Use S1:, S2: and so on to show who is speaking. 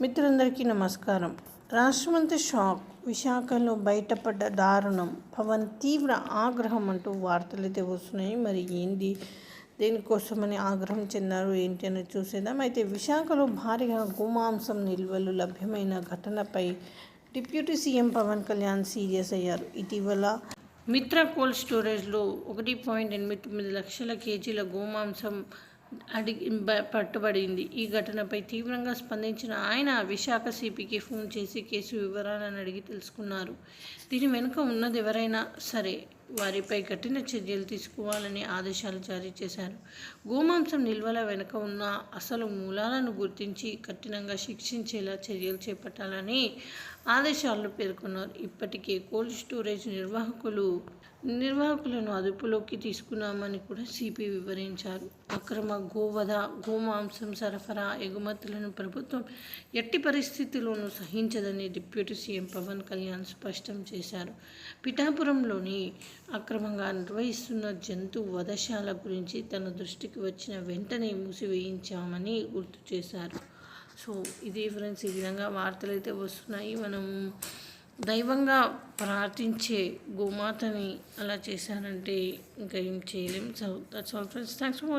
S1: మిత్రులందరికీ నమస్కారం. రాష్ట్రమంతా షాక్ విశాఖలో బయటపడ్డ దారుణం పవన్ తీవ్ర ఆగ్రహం అంటూ వార్తలు అయితే వస్తున్నాయి. మరి ఏంది? దేనికోసమని ఆగ్రహం చెందారు? ఏంటి అని చూసేద్దాం. అయితే విశాఖలో భారీగా గోమాంసం నిల్వలు లభ్యమైన ఘటనపై deputy CM Pawan Kalyan serious అయ్యారు. ఇటీవల మిత్ర కోల్డ్ స్టోరేజ్లో ఒకటి పాయింట్ ఎనిమిది తొమ్మిది లక్షల కేజీల గోమాంసం అడిగి పట్టుబడింది. ఈ ఘటనపై తీవ్రంగా స్పందించిన ఆయన విశాఖ సిపికి ఫోన్ చేసి కేసు వివరాలను అడిగి తెలుసుకున్నారు. దీని వెనుక ఉన్నది ఎవరైనా సరే వారిపై కఠిన చర్యలు తీసుకోవాలని ఆదేశాలు జారీ చేశారు. గోమాంసం నిల్వల వెనుక ఉన్న అసలు మూలాలను గుర్తించి కఠినంగా శిక్షించేలా చర్యలు చేపట్టాలని ఆదేశాల్లో పేర్కొన్నారు. ఇప్పటికే కోల్డ్ స్టోరేజ్ నిర్వాహకులు నిర్వాహకులను అదుపులోకి తీసుకున్నామని కూడా సిపి వివరించారు. అక్రమ గోవధ గోమాంసం సరఫరా ఎగుమతులను ప్రభుత్వం ఎట్టి పరిస్థితుల్లోనూ సహించదని డిప్యూటీ సీఎం పవన్ కళ్యాణ్ స్పష్టం చేశారు. పిఠాపురంలోని అక్రమంగా నిర్వహిస్తున్న జంతు వధశాల గురించి తన దృష్టికి వచ్చిన వెంటనే మూసివేయించామని గుర్తు చేశారు. సో ఇది ఫ్రెండ్స్ ఈ విధంగా వార్తలు అయితే వస్తున్నాయి. మనం దైవంగా ప్రార్థించే గోమాతని అలా చేశారంటే ఇంకా ఏం చేయలేం. So that's all friends thanks for watching